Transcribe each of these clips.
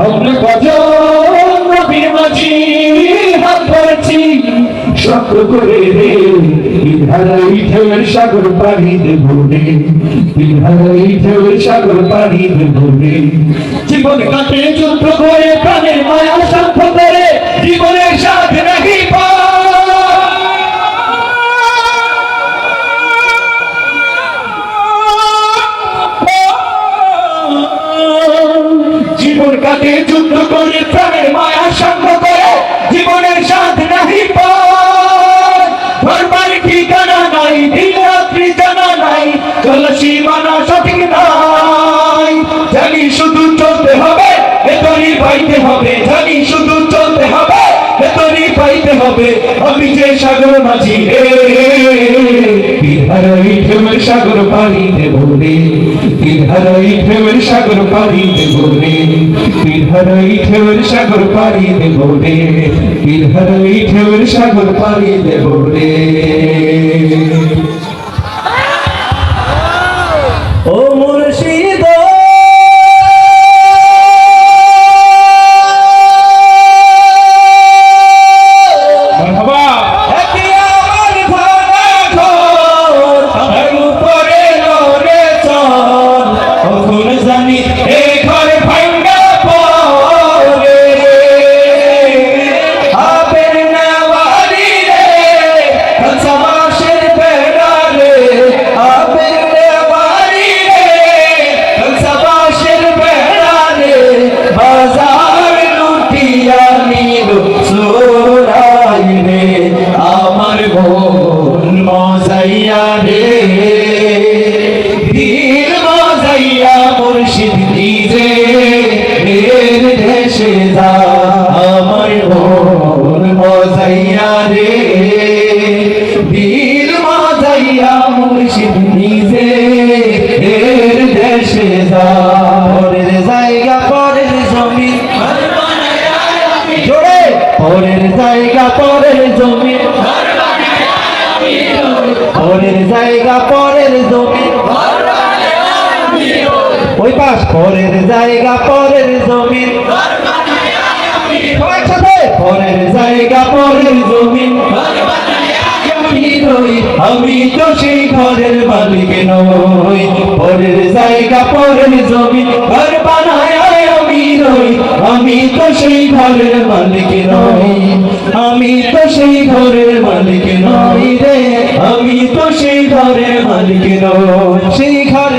আমরা কজন নবীর মাঝি হাত ধরেছি শক্ত করে রে ইধারাই ঢেউয়ের সাগর পাড়ি দেব রে ইধারাই ঢেউয়ের সাগর পাড়ি দেব রে জীবন কাটে যুদ্ধ করে প্রাণের মায়া করে প্রাণের মায়া সঙ্গ করে জীবনের নাহি ঠিকানা নাই, দিন রাত্রি জানা নাই চল সীমানা সঠিক নাই। জানি শুধু চলতে হবে ভেতরি পাইতে হবে। জানি শুধু চলতে হবে ভেতরি পাইতে হবে। আমি যে সাগর মাঝি রে। বিহারাই ঢেউয়ের সাগর পাড়ি দেব রে বিহারাই ঢেউয়ের সাগর পাড়ি দেব রে বিহারাই ঢেউয়ের সাগর পাড়ি দেব রে বিহারাই ঢেউয়ের সাগর পাড়ি দেব মজাইয়া রে ধীর মজাইয়া মুর্শিদ নিজে। এর দেশে যা, পরের জায়গা, পরের জমি। জোরে! পরের জায়গা, পরের জমি। পরের জায়গা, পরের জমি। ওই পাশ, পরের জায়গা, পরের জমি। সবাই একসাথে পরের জায়গা পরের জমি। আমি তো সেই ঘরের মালিক নই। পরের জায়গা পরের জমি ঘর বানায় আমি রই। আমি তো সেই ঘরের মালিক নই। আমি তো সেই ঘরের মালিক নই রে। আমি তো সেই ঘরের মালিক নই। সেই ঘর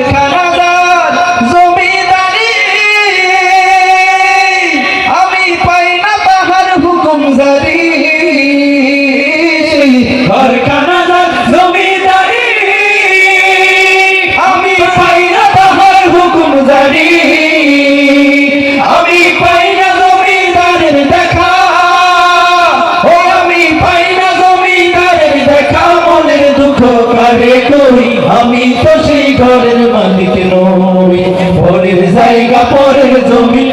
আমি তো সেই ঘরের মালিক নই। পরের জায়গা পরের জমি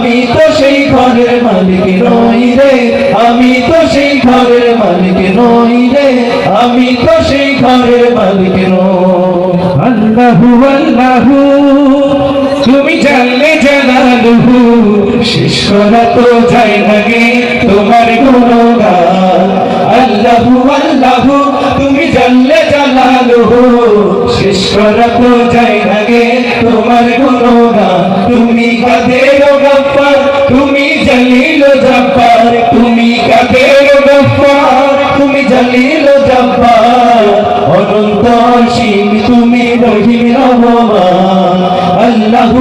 আমি তো সেই ঘরের মালিক নই রে, আমি তো সেই ঘরের মালিক নই রে, আমি তো সেই ঘরের মালিক নই। আল্লাহু তুমি জানলে জানালুহু, শেষ তো যায় লাগে তোমার গুণগান। আল্লাহু আল্লাহু শেষ করা তো লাগে তোমার গুণগান তুমি কাদের গফার তুমি জালিল জব্বার। তুমি কাদের গফার তুমি জালিল জব্বার অনন্ত অসীম তুমি রহিম রহমান আল্লাহু